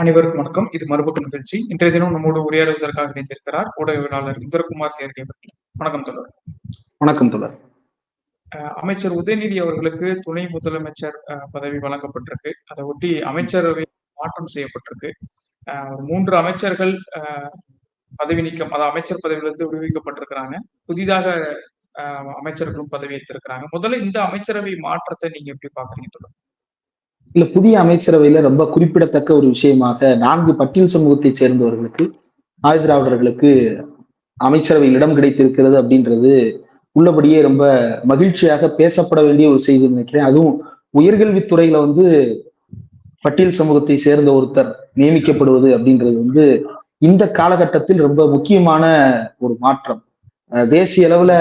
அனைவருக்கும் வணக்கம். இது மறுபக்க நிகழ்ச்சி. இன்றைய தினம் நம்மோடு உரையாடுவதற்காக இணைந்திருக்கிறார் ஊடகவியலாளர் இந்திரகுமார் தேர்கே அவர்கள். வணக்கம் தொடர் வணக்கம் தொடர் அமைச்சர் உதயநிதி அவர்களுக்கு துணை முதலமைச்சர் பதவி வழங்கப்பட்டிருக்கு. அதை ஒட்டி அமைச்சரவை மாற்றம் செய்யப்பட்டிருக்கு. மூன்று அமைச்சர்கள் பதவி நீக்கம் அதாவது அமைச்சர் பதவியிலிருந்து விடுவிக்கப்பட்டிருக்கிறாங்க. புதிதாக அமைச்சர்களும் பதவி ஏற்றிருக்கிறாங்க. முதல்ல இந்த அமைச்சரவை மாற்றத்தை நீங்க எப்படி பாக்குறீங்க தொடர் இல்ல புதிய அமைச்சரவையில ரொம்ப குறிப்பிடத்தக்க ஒரு விஷயமாக நான்கு பட்டியல் சமூகத்தை சேர்ந்தவர்களுக்கு ஆதிதிராவிடர்களுக்கு அமைச்சரவையில் இடம் கிடைத்திருக்கிறது அப்படின்றது உள்ளபடியே ரொம்ப மகிழ்ச்சியாக பேசப்பட வேண்டிய ஒரு செய்தி நினைக்கிறேன். அதுவும் உயர்கல்வித்துறையில வந்து பட்டியல் சமூகத்தை சேர்ந்த ஒருத்தர் நியமிக்கப்படுவது அப்படின்றது வந்து இந்த காலகட்டத்தில் ரொம்ப முக்கியமான ஒரு மாற்றம். தேசிய அளவுல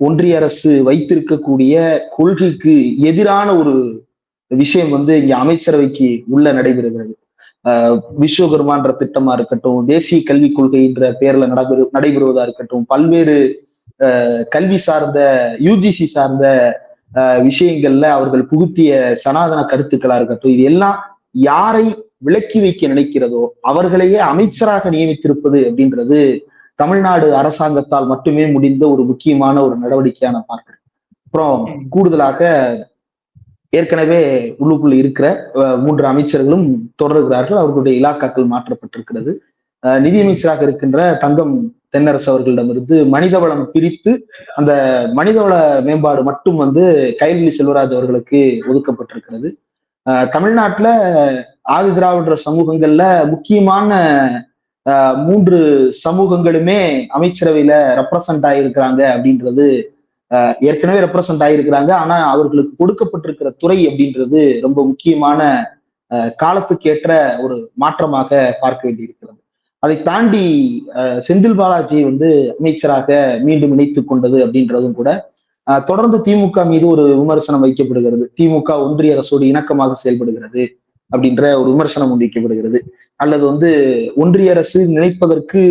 ஒன்றிய அரசு வைத்திருக்கக்கூடிய கொள்கைக்கு எதிரான ஒரு விஷயம் வந்து இங்க அமைச்சரவைக்கு உள்ள நடைபெறுகிறது. விஸ்வகர்மான்ற திட்டமா இருக்கட்டும் தேசிய கல்விக் கொள்கைன்ற பேர்ல நடைபெறு நடைபெறுவதா இருக்கட்டும் பல்வேறு கல்வி சார்ந்த யூஜிசி சார்ந்த விஷயங்கள்ல அவர்கள் புகுத்திய சனாதன கருத்துக்களா இருக்கட்டும் இது எல்லாம் யாரை விலக்கி வைக்க நினைக்கிறதோ அவர்களையே அமைச்சராக நியமித்திருப்பது அப்படின்றது தமிழ்நாடு அரசாங்கத்தால் மட்டுமே முடிந்த ஒரு முக்கியமான ஒரு நடவடிக்கையான பார்க்கிறேன். அப்புறம் கூடுதலாக ஏற்கனவே உள்ளுக்குள்ள இருக்கிற மூன்று அமைச்சர்களும் தொடர்கிறார்கள். அவர்களுடைய இலாக்காக்கள் மாற்றப்பட்டிருக்கிறது. நிதியமைச்சராக இருக்கின்ற தங்கம் தென்னரசு அவர்களிடமிருந்து மனிதவளம் பிரித்து அந்த மனிதவள மேம்பாடு மட்டும் வந்து கைல்வெளி செல்வராஜ் அவர்களுக்கு ஒதுக்கப்பட்டிருக்கிறது. தமிழ்நாட்டில் ஆதி திராவிடர் சமூகங்கள்ல முக்கியமான மூன்று சமூகங்களுமே அமைச்சரவையில ரெப்ரசன்ட் ஆகியிருக்கிறாங்க அப்படின்றது ஏற்கனவே ரெப்ரசன்ட் ஆகியிருக்கிறாங்க ஆனா அவர்களுக்கு கொடுக்கப்பட்டிருக்கிற துறை அப்படின்றது ரொம்ப முக்கியமான காலத்துக்கேற்ற ஒரு மாற்றமாக பார்க்க வேண்டியிருக்கிறது. அதை தாண்டி செந்தில் பாலாஜி வந்து அமைச்சராக மீண்டும் இணைத்து கொண்டது அப்படின்றதும் கூட தொடர்ந்து திமுக மீது ஒரு விமர்சனம் வைக்கப்படுகிறது. திமுக ஒன்றிய அரசோடு இணக்கமாக செயல்படுகிறது அப்படின்ற ஒரு விமர்சனம் முன்வைக்கப்படுகிறது அல்லது வந்து ஒன்றிய அரசு நினைப்பதற்கு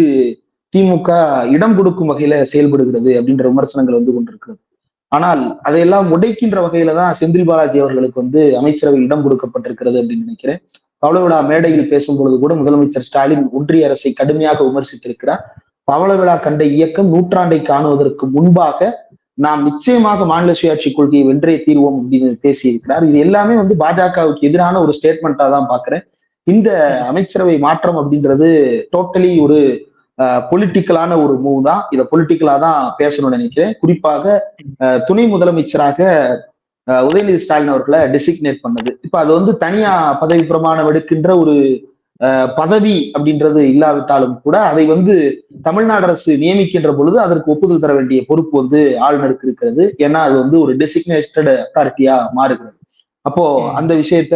திமுக இடம் கொடுக்கும் வகையில செயல்படுகிறது அப்படின்ற விமர்சனங்கள் வந்து கொண்டிருக்கிறது. ஆனால் அதையெல்லாம் உடைக்கின்ற வகையில தான் செந்தில் பாலாஜி அவர்களுக்கு வந்து அமைச்சரவை இடம் கொடுக்கப்பட்டிருக்கிறது அப்படின்னு நினைக்கிறேன். பவளவிழா மேடையில் பேசும் பொழுது கூட முதலமைச்சர் ஸ்டாலின் ஒன்றிய அரசை கடுமையாக விமர்சித்திருக்கிறார். பவளவிழா கண்ட இயக்கம் நூற்றாண்டை காணுவதற்கு முன்பாக நாம் நிச்சயமாக மாநில சுயாட்சி கொள்கையை வென்றே தீர்வோம் அப்படின்னு பேசியிருக்கிறார். இது எல்லாமே வந்து பாஜகவுக்கு எதிரான ஒரு ஸ்டேட்மெண்டா தான் பாக்குறேன் இந்த அமைச்சரவை மாற்றம் அப்படின்றது டோட்டலி ஒரு பொலிட்டிக்கலான ஒரு மூவ் தான். இதை பொலிட்டிக்கலா தான் பேசணும்னு நினைக்கிறேன். குறிப்பாக துணை முதலமைச்சராக உதயநிதி ஸ்டாலின் அவர்களை டெசிக்னேட் பண்ணது. இப்ப அது வந்து தனியா பதவி பிரமாணம் எடுக்கின்ற ஒரு பதவி அப்படின்றது இல்லாவிட்டாலும் கூட அதை வந்து தமிழ்நாடு அரசு நியமிக்கின்ற பொழுது அதற்கு ஒப்புதல் தர வேண்டிய பொறுப்பு வந்து ஆளுநருக்கு இருக்கிறது. ஏன்னா அது வந்து ஒரு டெசிக்னேட்டட் அத்தாரிட்டியா மாறுகிறது. அப்போ அந்த விஷயத்த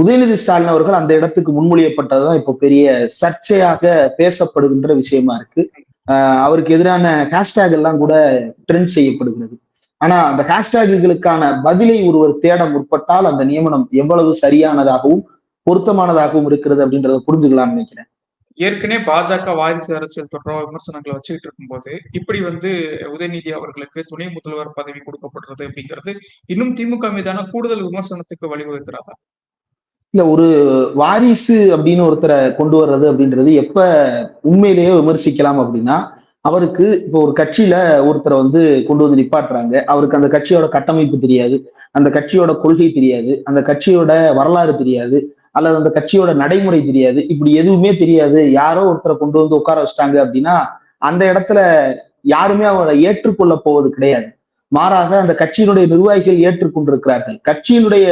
உதயநிதி ஸ்டாலின் அவர்கள் அந்த இடத்துக்கு முன்மொழியப்பட்டதுதான் இப்போ பெரிய சர்ச்சையாக பேசப்படுகின்ற விஷயமா இருக்கு. அவருக்கு எதிரான ஹேஷ்டேக் எல்லாம் கூட ட்ரெண்ட் செய்யப்படுகிறது. ஆனா அந்த ஹேஷ்டேகுகளுக்கான பதிலை ஒருவர் தேட முற்பட்டால் அந்த நியமனம் எவ்வளவு சரியானதாகவும் பொருத்தமானதாகவும் இருக்கிறது அப்படின்றத புரிஞ்சுக்கலாம்னு நினைக்கிறேன். ஏற்கனவே பாஜக வாரிசு அரசியல் தொடர்பாக விமர்சனங்களை வச்சுக்கிட்டு இருக்கும்போது இப்படி வந்து உதயநிதி அவர்களுக்கு துணை முதல்வர் பதவி கொடுக்கப்படுறது அப்படிங்கிறது இன்னும் திமுக மீதான கூடுதல் விமர்சனத்துக்கு வழிவகுக்கிறாரா? இல்ல ஒரு வாரிசு அப்படின்னு ஒருத்தரை கொண்டு வர்றது அப்படின்றது எப்ப உண்மையிலேயே விமர்சிக்கலாம் அப்படின்னா அவருக்கு இப்போ ஒரு கட்சியில ஒருத்தரை வந்து கொண்டு வந்து நிப்பாட்டுறாங்க. அவருக்கு அந்த கட்சியோட கட்டமைப்பு தெரியாது அந்த கட்சியோட கொள்கை தெரியாது அந்த கட்சியோட வரலாறு தெரியாது அல்லது அந்த கட்சியோட நடைமுறை தெரியாது. இப்படி எதுவுமே தெரியாது. யாரோ ஒருத்தரை கொண்டு வந்து உட்கார வச்சிட்டாங்க அப்படின்னா அந்த இடத்துல யாருமே அவரை ஏற்றுக்கொள்ள போவது கிடையாது. மாறாக அந்த கட்சியினுடைய நிர்வாகிகள் ஏற்றுக்கொண்டிருக்கிறார்கள். கட்சியினுடைய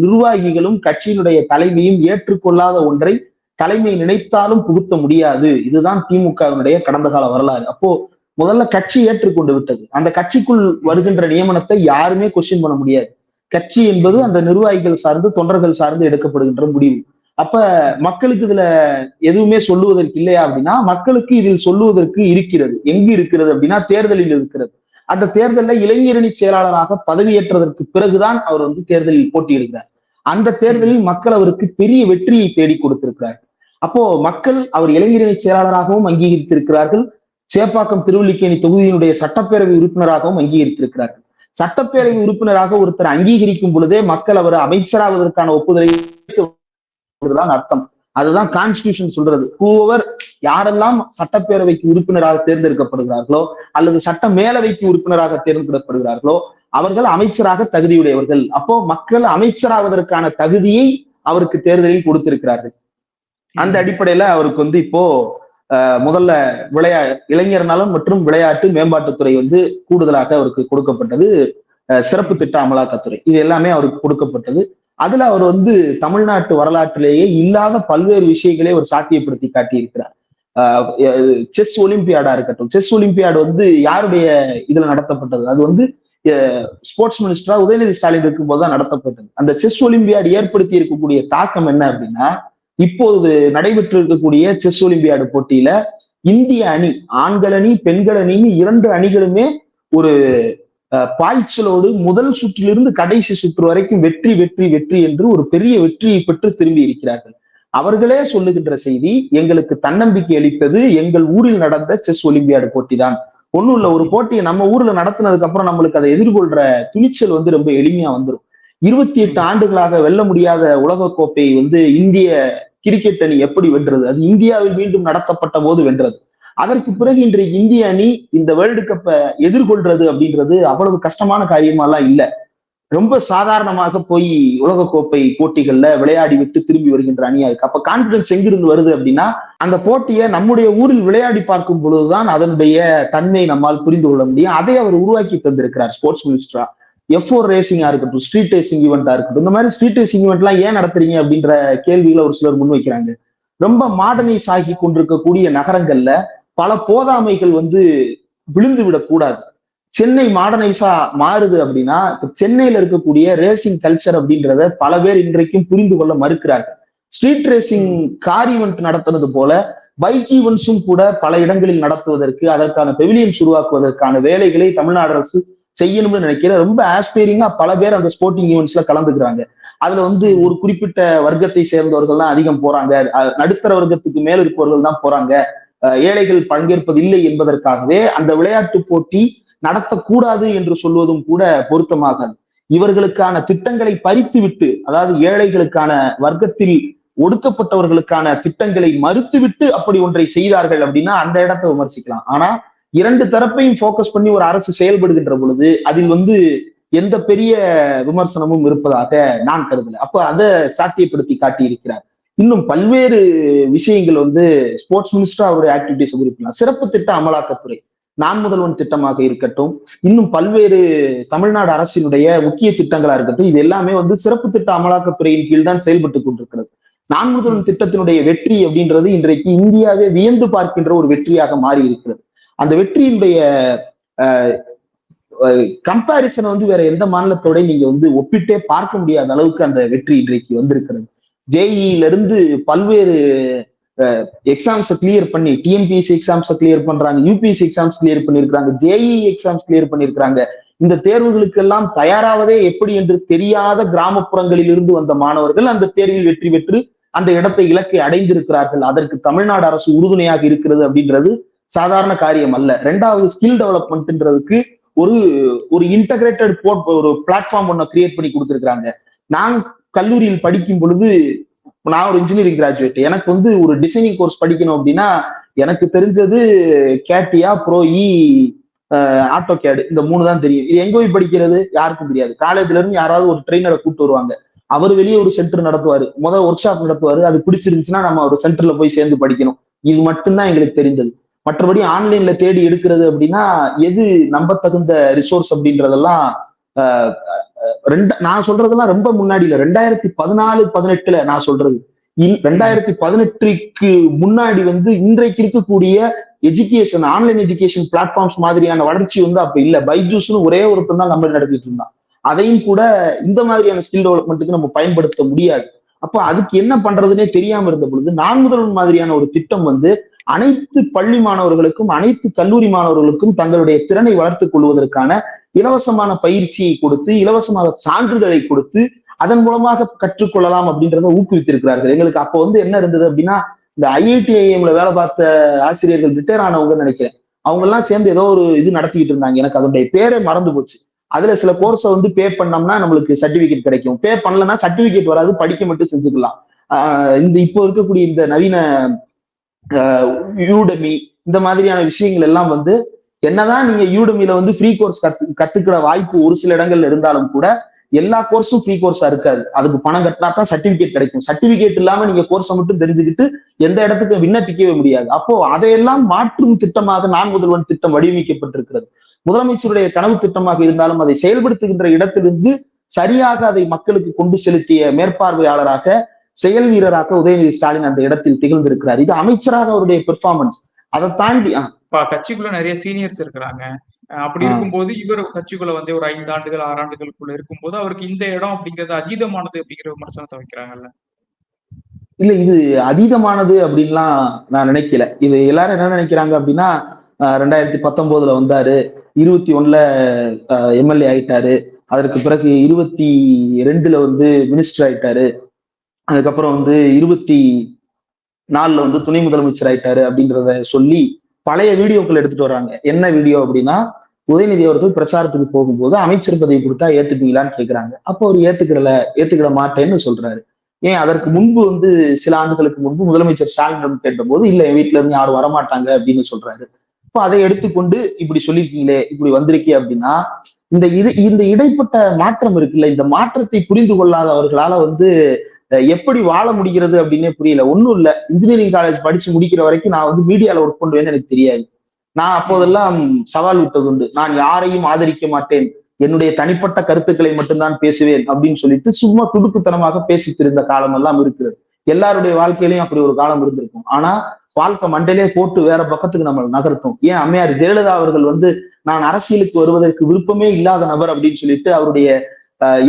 நிர்வாகிகளும் கட்சியினுடைய தலைமையும் ஏற்றுக்கொள்ளாத ஒன்றை தலைமை நினைத்தாலும் புகுத்த முடியாது. இதுதான் திமுகவினுடைய கடந்த கால வரலாறு. அப்போ முதல்ல கட்சி ஏற்றுக்கொண்டு விட்டது. அந்த கட்சிக்குள் வருகின்ற நியமனத்தை யாருமே கொஸ்டின் பண்ண முடியாது. கட்சி என்பது அந்த நிர்வாகிகள் சார்ந்து தொண்டர்கள் சார்ந்து எடுக்கப்படுகின்ற முடிவு. அப்ப மக்களுக்கு இதுல எதுவுமே சொல்லுவதற்கு இல்லையா அப்படின்னா மக்களுக்கு இதில் சொல்லுவதற்கு இருக்கிறது. எங்கு இருக்கிறது அப்படின்னா தேர்தலில் இருக்கிறது. அந்த தேர்தலில் இளைஞரணி செயலாளராக பதவியேற்றதற்கு பிறகுதான் அவர் வந்து தேர்தலில் போட்டியிடுகிறார். அந்த தேர்தலில் மக்கள் அவருக்கு பெரிய வெற்றியை தேடி கொடுத்திருக்கிறார் அப்போ மக்கள் அவர் இளைஞரணி செயலாளராகவும் அங்கீகரித்திருக்கிறார்கள். சேப்பாக்கம் திருவல்லிக்கேணி தொகுதியினுடைய சட்டப்பேரவை உறுப்பினராகவும் அங்கீகரித்திருக்கிறார்கள். சட்டப்பேரவை உறுப்பினராக ஒருத்தர் அங்கீகரிக்கும் பொழுதே மக்கள் அவர் அமைச்சராவதற்கான ஒப்புதலை அர்த்தம். அதுதான் கான்ஸ்டியூஷன் சொல்றது. ஹூவர் யாரெல்லாம் சட்டப்பேரவைக்கு உறுப்பினராக தேர்ந்தெடுக்கப்படுகிறார்களோ அல்லது சட்ட மேலவைக்கு உறுப்பினராக தேர்ந்தெடுக்கப்படுகிறார்களோ அவர்கள் அமைச்சராக தகுதியுடையவர்கள். அப்போ மக்கள் அமைச்சராவதற்கான தகுதியை அவருக்கு தேர்தலில் கொடுத்திருக்கிறார்கள். அந்த அடிப்படையில அவருக்கு வந்து இப்போ முதல்ல விளையா இளைஞர் நலம் மற்றும் விளையாட்டு மேம்பாட்டுத்துறை வந்து கூடுதலாக அவருக்கு கொடுக்கப்பட்டது சிறப்பு திட்ட அமலாக்கத்துறை. இது எல்லாமே அவருக்கு கொடுக்கப்பட்டது. அதுல அவர் வந்து தமிழ்நாட்டு வரலாற்றிலேயே இல்லாத பல்வேறு விஷயங்களே அவர் சாத்தியப்படுத்தி காட்டியிருக்கிறார். செஸ் ஒலிம்பியாடா இருக்கட்டும். செஸ் ஒலிம்பியாடு வந்து யாருடைய இதுல நடத்தப்பட்டது? அது வந்து ஸ்போர்ட்ஸ் மினிஸ்டரா உதயநிதி ஸ்டாலின் இருக்கும் போதுதான் நடத்தப்பட்டது. அந்த செஸ் ஒலிம்பியாடு ஏற்படுத்தி இருக்கக்கூடிய தாக்கம் என்ன அப்படின்னா இப்போது நடைபெற்று இருக்கக்கூடிய செஸ் ஒலிம்பியாடு போட்டியில இந்திய அணி ஆண்கள் அணி பெண்கள் அணின்னு இரண்டு அணிகளுமே ஒரு பாய்ச்சலோடு முதல் சுற்றிலிருந்து கடைசி சுற்று வரைக்கும் வெற்றி வெற்றி வெற்றி என்று ஒரு பெரிய வெற்றியை பெற்று திரும்பி இருக்கிறார்கள். அவர்களே சொல்லுகின்ற செய்தி எங்களுக்கு தன்னம்பிக்கை அளித்தது எங்கள் ஊரில் நடந்த செஸ் ஒலிம்பியாடு போட்டி தான் ஒண்ணும் இல்ல ஒரு போட்டியை நம்ம ஊர்ல நடத்தினதுக்கு அப்புறம் நம்மளுக்கு அதை எதிர்கொள்ற துணிச்சல் வந்து ரொம்ப எளிமையா வந்துடும் இருபத்தி எட்டு ஆண்டுகளாக வெல்ல முடியாத உலக கோப்பை வந்து இந்திய கிரிக்கெட் அணி எப்படி வென்றது? அது இந்தியாவில் மீண்டும் நடத்தப்பட்ட போது வென்றது. அதற்கு பிறகு இன்றைக்கு இந்திய அணி இந்த வேர்ல்டு கப்பை எதிர்கொள்றது அப்படின்றது அவ்வளவு கஷ்டமான காரியமாலாம் இல்லை. ரொம்ப சாதாரணமாக போய் உலகக்கோப்பை போட்டிகள்ல விளையாடி விட்டு திரும்பி வருகின்ற அணியா இருக்கு அப்ப கான்பிடன்ஸ் எங்கிருந்து வருது அப்படின்னா அந்த போட்டியை நம்முடைய ஊரில் விளையாடி பார்க்கும் பொழுதுதான் அதனுடைய தன்மை நம்மால் புரிந்து கொள்ள முடியும். அதை அவர் உருவாக்கி தந்திருக்கிறார் ஸ்போர்ட்ஸ் மினிஸ்டரா எஃப் ஃபோர் ரேசிங்கா இருக்கட்டும் ஸ்ட்ரீட் ரேசிங் ஈவெண்டா இருக்கட்டும் இந்த மாதிரி ஸ்ட்ரீட் ரேசிங் ஈவெண்ட் எல்லாம் ஏன் நடத்துறீங்க அப்படின்ற கேள்விகளை ஒரு சிலர் முன்வைக்கிறாங்க ரொம்ப மாடர்னைஸ் ஆகி கொண்டிருக்கக்கூடிய நகரங்கள்ல பல போதாமைகள் வந்து விழுந்து விடக்கூடாது சென்னை மாடர்னைஸா மாறுது அப்படின்னா சென்னையில இருக்கக்கூடிய ரேசிங் கல்ச்சர் அப்படின்றத பல பேர் இன்றைக்கும் புரிந்து கொள்ள மறுக்கிறார்கள். ஸ்ட்ரீட் ரேசிங் கார் ஈவெண்ட் நடத்துனது போல பைக் ஈவெண்ட்ஸும் கூட பல இடங்களில் நடத்துவதற்கு அதற்கான பெவிலியன்ஸ் உருவாக்குவதற்கான வேலைகளை தமிழ்நாடு அரசு செய்யணும்னு நினைக்கிறேன். ரொம்ப ஆஸ்பைரிங்கா பல பேர் அந்த ஸ்போர்ட்டிங் ஈவெண்ட்ஸ்ல கலந்துக்கிறாங்க. அதுல வந்து ஒரு குறிப்பிட்ட வர்க்கத்தை சேர்ந்தவர்கள் தான் அதிகம் போறாங்க. நடுத்தர வர்க்கத்துக்கு மேல் இருப்பவர்கள் தான் போறாங்க. ஏழைகள் பங்கேற்பதில்லை என்பதற்காகவே அந்த விளையாட்டு போட்டி நடத்தக்கூடாது என்று சொல்வதும் கூட பொருத்தமாகாது. இவர்களுக்கான திட்டங்களை பறித்து விட்டு அதாவது ஏழைகளுக்கான வர்க்கத்தில் ஒடுக்கப்பட்டவர்களுக்கான திட்டங்களை மறுத்துவிட்டு அப்படி ஒன்றை செய்தார்கள் அப்படின்னா அந்த இடத்தை விமர்சிக்கலாம். ஆனா இரண்டு தரப்பையும் போக்கஸ் பண்ணி ஒரு அரசு செயல்படுகின்ற பொழுது அதில் வந்து எந்த பெரிய விமர்சனமும் இருப்பதாக நான் கருதல. அப்ப அதை சாத்தியப்படுத்தி காட்டி இருக்கிறார் இன்னும் பல்வேறு விஷயங்கள் வந்து ஸ்போர்ட்ஸ் மினிஸ்டர் அவருடைய ஆக்டிவிட்டிஸ் குறிப்பிடலாம். சிறப்பு திட்ட அமலாக்கத்துறை நான் முதல்வன் திட்டமாக இருக்கட்டும் இன்னும் பல்வேறு தமிழ்நாடு அரசினுடைய முக்கிய திட்டங்களா இருக்கட்டும் இது எல்லாமே வந்து சிறப்பு திட்ட அமலாக்கத்துறையின் கீழ் தான் செயல்பட்டு கொண்டிருக்கிறது. நான் முதல்வன் திட்டத்தினுடைய வெற்றி அப்படின்றது இன்றைக்கு இந்தியாவே வியந்து பார்க்கின்ற ஒரு வெற்றியாக மாறி இருக்கிறது. அந்த வெற்றியினுடைய கம்பாரிசனை வந்து வேற எந்த மாநிலத்தோட நீங்க வந்து ஒப்பிட்டே பார்க்க முடியாத அளவுக்கு அந்த வெற்றி இன்றைக்கு வந்திருக்கிறது. ஜேஇல இருந்து பல்வேறு எக்ஸாம்ஸை கிளியர் பண்ணி டிஎன்பிஎஸ்சி எக்ஸாம்ஸை கிளியர் பண்றாங்க யூபிஎஸ்சி எக்ஸாம்ஸ் கிளியர் பண்ணிருக்காங்க ஜேஇ எக்ஸாம்ஸ் கிளியர் பண்ணியிருக்கிறாங்க இந்த தேர்வுகளுக்கு எல்லாம் தயாராவதே எப்படி என்று தெரியாத கிராமப்புறங்களில் இருந்து வந்த மாணவர்கள் அந்த தேர்வில் வெற்றி பெற்று அந்த இடத்தை இலக்கை அடைந்திருக்கிறார்கள். அதற்கு தமிழ்நாடு அரசு உறுதுணையாக இருக்கிறது அப்படின்றது சாதாரண காரியம் அல்ல. ரெண்டாவது ஸ்கில் டெவலப்மெண்ட்ன்றதுக்கு ஒரு ஒரு இன்டகிரேட்டட் போர்ட் ஒரு பிளாட்ஃபார்ம் ஒன்னு கிரியேட் பண்ணி கொடுத்துருக்காங்க நான் கல்லூரியில் படிக்கும் பொழுது நான் ஒரு இன்ஜினியரிங் கிராஜுவேட் எனக்கு வந்து ஒரு டிசைனிங் கோர்ஸ் படிக்கணும் அப்படின்னா எனக்கு தெரிஞ்சது கேட்டியா ப்ரோ இ ஆட்டோ கேடு இந்த மூணு தான் தெரியும். இது எங்க போய் படிக்கிறது? யாருக்கும் தெரியாது. காலேஜ்ல இருந்து யாராவது ஒரு ட்ரெயினரை கூப்பிட்டு வருவாங்க. அவர் வெளியே ஒரு சென்டர் நடத்துவாரு. முதல் ஒர்க் ஷாப் நடத்துவாரு. அது பிடிச்சிருந்துச்சுன்னா நம்ம ஒரு சென்டர்ல போய் சேர்ந்து படிக்கணும். இது மட்டும்தான் எங்களுக்கு தெரிந்தது. மற்றபடி ஆன்லைன்ல தேடி எடுக்கிறது அப்படின்னா எது நம்பத்தகுந்த ரிசோர்ஸ் அப்படின்றதெல்லாம் ரெண்டு நான் சொல்றதெல்லாம் ரொம்ப முன்னாடி இல்ல ரெண்டாயிரத்தி பதினாலு பதினெட்டுல நான் சொல்றது. ரெண்டாயிரத்தி பதினெட்டுக்கு முன்னாடி வந்து இன்றைக்கு இருக்கக்கூடிய எஜுகேஷன் ஆன்லைன் எஜுகேஷன் பிளாட்ஃபார்ம்ஸ் மாதிரியான வளர்ச்சி வந்து அப்ப இல்ல. பைஜூஸ்னு ஒரே ஒருத்தன் தான் நம்ம நடத்திட்டு இருந்தான். அதையும் கூட இந்த மாதிரியான ஸ்கில் டெவலப்மெண்ட்டுக்கு நம்ம பயன்படுத்த முடியாது. அப்ப அதுக்கு என்ன பண்றதுன்னே தெரியாம இருந்த பொழுது நான் முதல்வன் மாதிரியான ஒரு திட்டம் வந்து அனைத்து பள்ளி மாணவர்களுக்கும் அனைத்து கல்லூரி மாணவர்களுக்கும் தங்களுடைய திறனை வளர்த்துக் கொள்வதற்கான இலவசமான பயிற்சியை கொடுத்து இலவசமாக சான்றிதழை கொடுத்து அதன் மூலமாக கற்றுக்கொள்ளலாம் அப்படின்றத ஊக்குவித்திருக்கிறார்கள். எங்களுக்கு அப்போ வந்து என்ன இருந்தது அப்படின்னா இந்த ஐஐடிஐஎம்ல வேலை பார்த்த ஆசிரியர்கள் ரிட்டையர் ஆனவங்கன்னு நினைக்கிறேன். அவங்க எல்லாம் சேர்ந்து ஏதோ ஒரு இது நடத்திக்கிட்டு இருந்தாங்க. எனக்கு அதனுடைய பேரே மறந்து போச்சு. அதுல சில கோர்ஸை வந்து பே பண்ணோம்னா நம்மளுக்கு சர்டிபிகேட் கிடைக்கும். பே பண்ணலன்னா சர்டிபிகேட் வராது. படிக்க மட்டும் செஞ்சுக்கலாம். ஆஹ் இந்த இப்போ இருக்கக்கூடிய இந்த நவீன யூடமி இந்த மாதிரியான விஷயங்கள் எல்லாம் வந்து என்னதான் நீங்க யூடமில வந்து ஃப்ரீ கோர்ஸ் கத்து கத்துக்கிற வாய்ப்பு ஒரு சில இடங்கள்ல இருந்தாலும் கூட எல்லா கோர்ஸும் ஃப்ரீ கோர்ஸா இருக்காது. அதுக்கு பணம் கட்டினா தான் சர்டிபிகேட் கிடைக்கும். சர்டிபிகேட் இல்லாம நீங்க கோர்ஸை மட்டும் தெரிஞ்சுக்கிட்டு எந்த இடத்துக்கு விண்ணப்பிக்கவே முடியாது. அப்போ அதையெல்லாம் மாற்றும் திட்டமாக நான் முதல்வன் திட்டம் வடிவமைக்கப்பட்டிருக்கிறது. முதலமைச்சருடைய கனவு திட்டமாக இருந்தாலும் அதை செயல்படுத்துகின்ற இடத்திலிருந்து சரியாக அதை மக்களுக்கு கொண்டு செலுத்திய மேற்பார்வையாளராக செயல் வீரராக உதயநிதி ஸ்டாலின் அந்த இடத்தில் திகழ்ந்திருக்கிறார். இது அமைச்சராக அவருடைய பெர்ஃபார்மன்ஸ் அதை தாண்டி கட்சிக்குள்ள நிறைய சீனியர்ஸ் இருக்கிறாங்க. அப்படி இருக்கும்போது இவர் கட்சிக்குள்ள வந்து ஒரு ஐந்து ஆண்டுகள் ஆறு ஆண்டுகளுக்குள்ள இருக்கும்போது அவருக்கு இந்த இடம் அப்படிங்கிறது அதீதமானது அப்படிங்கிற விமர்சனத்தை வைக்கிறாங்கல்ல? இல்ல இது அதீதமானது அப்படின்லாம் நான் நினைக்கல. இது எல்லாரும் என்ன நினைக்கிறாங்க அப்படின்னா ரெண்டாயிரத்தி பத்தொன்பதுல வந்தாரு. இருபத்தி ஒண்ணுல எம்எல்ஏ ஆயிட்டாரு. அதற்கு பிறகு இருபத்தி ரெண்டுல வந்து மினிஸ்டர் ஆயிட்டாரு. அதுக்கப்புறம் வந்து இருபத்தி நாளில் வந்து துணை முதலமைச்சர் ஆயிட்டாரு அப்படின்றத சொல்லி பழைய வீடியோக்கள் எடுத்துட்டு வராங்க என்ன வீடியோ அப்படின்னா உதயநிதி அவர்கள் பிரச்சாரத்துக்கு போகும்போது அமைச்சர் பதவி கொடுத்தா ஏத்துப்பீங்களான்னு கேக்குறாங்க. அப்போ அவர் ஏத்துக்கிடல ஏத்துக்கிட மாட்டேன்னு சொல்றாரு. ஏன் அதற்கு முன்பு வந்து சில ஆண்டுகளுக்கு முன்பு முதலமைச்சர் ஸ்டாலின் கேட்டபோது இல்ல என் வீட்டுல இருந்து யாரும் வரமாட்டாங்க அப்படின்னு சொல்றாரு. இப்போ அதை எடுத்துக்கொண்டு இப்படி சொல்லியிருக்கீங்களே இப்படி வந்திருக்கே அப்படின்னா இந்த இடை இந்த இடைப்பட்ட மாற்றம் இருக்குல்ல இந்த மாற்றத்தை புரிந்து கொள்ளாதவர்களால வந்து எப்படி வாழ முடிகிறது அப்படின்னே புரியல. ஒன்றும் இல்ல. இன்ஜினியரிங் காலேஜ் படிச்சு முடிக்கிற வரைக்கும் நான் வந்து மீடியால ஒர்க் பண்ணுவேன்னு எனக்கு தெரியாது. நான் அப்போதெல்லாம் சவால் விட்டது உண்டு. நான் யாரையும் ஆதரிக்க மாட்டேன். என்னுடைய தனிப்பட்ட கருத்துக்களை மட்டும்தான் பேசுவேன் அப்படின்னு சொல்லிட்டு சும்மா துடுக்குத்தனமாக பேசித்திருந்த காலம் எல்லாம் இருக்கிறது. எல்லாருடைய வாழ்க்கையிலையும் அப்படி ஒரு காலம் இருந்திருக்கும். ஆனா வாழ்க்கை மண்டையிலே போட்டு வேற பக்கத்துக்கு நம்ம நகர்த்தும். ஏன் அம்மையார் ஜெயலலிதா அவர்கள் வந்து நான் அரசியலுக்கு வருவதற்கு விருப்பமே இல்லாத நபர் அப்படின்னு சொல்லிட்டு அவருடைய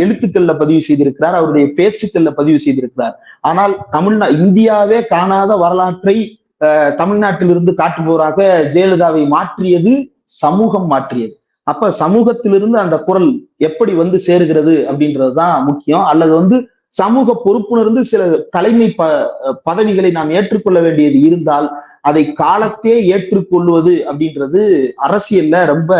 எழுத்துக்கள்ல பதிவு செய்திருக்கிறார் அவருடைய பேச்சுக்கள்ல பதிவு செய்திருக்கிறார். ஆனால் தமிழ்நா இந்தியாவே காணாத வரலாற்றை தமிழ்நாட்டிலிருந்து காட்டுபவராக ஜெயலலிதாவை மாற்றியது சமூகம் மாற்றியது. அப்ப சமூகத்திலிருந்து அந்த குரல் எப்படி வந்து சேருகிறது அப்படின்றதுதான் முக்கியம். அல்லது வந்து சமூக பொறுப்புணர்ந்து சில தலைமை ப பதவிகளை நாம் ஏற்றுக்கொள்ள வேண்டியது இருந்தால் அதை காலத்தே ஏற்றுக்கொள்வது அப்படின்றது அரசியல்ல ரொம்ப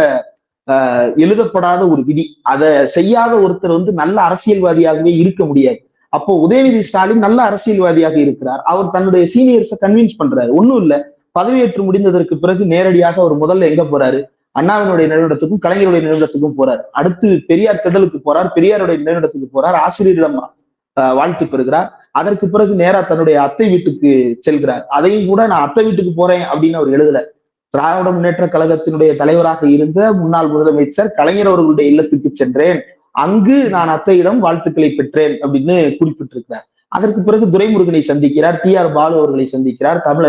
எழுதப்படாத ஒரு விதி. அதை செய்யாத ஒருத்தர் வந்து நல்ல அரசியல்வாதியாகவே இருக்க முடியாது. அப்போ உதயநிதி ஸ்டாலின் நல்ல அரசியல்வாதியாக இருக்கிறார். அவர் தன்னுடைய சீனியர்ஸை கன்வின்ஸ் பண்றாரு. ஒன்றும் இல்ல. பதவியேற்று முடிந்ததற்கு பிறகு நேரடியாக அவர் முதல்ல எங்க போறாரு? அண்ணாவினுடைய நிறுவனத்துக்கும் கலைஞருடைய நிறுவனத்துக்கும் போறார். அடுத்து பெரியார் திடலுக்கு போறார். பெரியாருடைய நிறுவனத்துக்கு போறார். ஆசிரியரிடம் வாழ்த்து பெறுகிறார். அதற்கு பிறகு நேரா தன்னுடைய அத்தை வீட்டுக்கு செல்கிறார். அதையும் கூட நான் அத்தை வீட்டுக்கு போறேன் அப்படின்னு அவர் எழுதல. திராவிட முன்னேற்ற கழகத்தினுடைய தலைவராக இருந்த முன்னாள் முதலமைச்சர் கலைஞர் அவர்களுடைய இல்லத்துக்கு சென்றேன். அங்கு நான் அத்தையிடம் வாழ்த்துக்களை பெற்றேன் அப்படின்னு குறிப்பிட்டிருக்கிறார். அதற்கு பிறகு துரைமுருகனை சந்திக்கிறார் டி ஆர் பாலு அவர்களை சந்திக்கிறார் தமிழ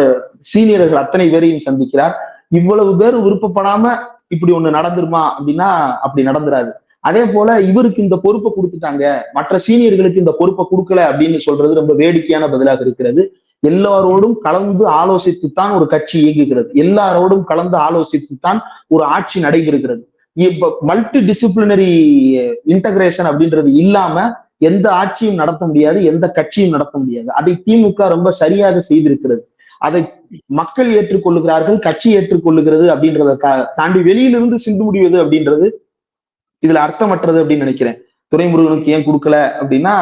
சீனியர்கள் அத்தனை பேரையும் சந்திக்கிறார். இவ்வளவு பேர் விருப்பப்படாம இப்படி ஒண்ணு நடந்துருமா அப்படின்னா அப்படி நடந்துராது. அதே போல இவருக்கு இந்த பொறுப்பை கொடுத்துட்டாங்க மற்ற சீனியர்களுக்கு இந்த பொறுப்பை கொடுக்கல அப்படின்னு சொல்றது ரொம்ப வேடிக்கையான பதிலாக இருக்கிறது. எல்லாரோடும் கலந்து ஆலோசித்துத்தான் ஒரு கட்சி இயங்குகிறது. எல்லாரோடும் கலந்து ஆலோசித்துத்தான் ஒரு ஆட்சி நடைபெறுகிறது. இப்ப மல்டி டிசிப்ளினரி இன்டகிரேஷன் அப்படின்றது இல்லாம எந்த ஆட்சியும் நடத்த முடியாது எந்த கட்சியும் நடத்த முடியாது. அதை திமுக ரொம்ப சரியாக செய்திருக்கிறது. அதை மக்கள் ஏற்றுக்கொள்ளுகிறார்கள் கட்சி ஏற்றுக்கொள்ளுகிறது அப்படின்றத தாண்டி வெளியிலிருந்து சிந்து முடிவது அப்படின்றது இதுல அர்த்தமற்றது அப்படின்னு நினைக்கிறேன். துறைமுருகனுக்கு ஏன் கொடுக்கல அப்படின்னா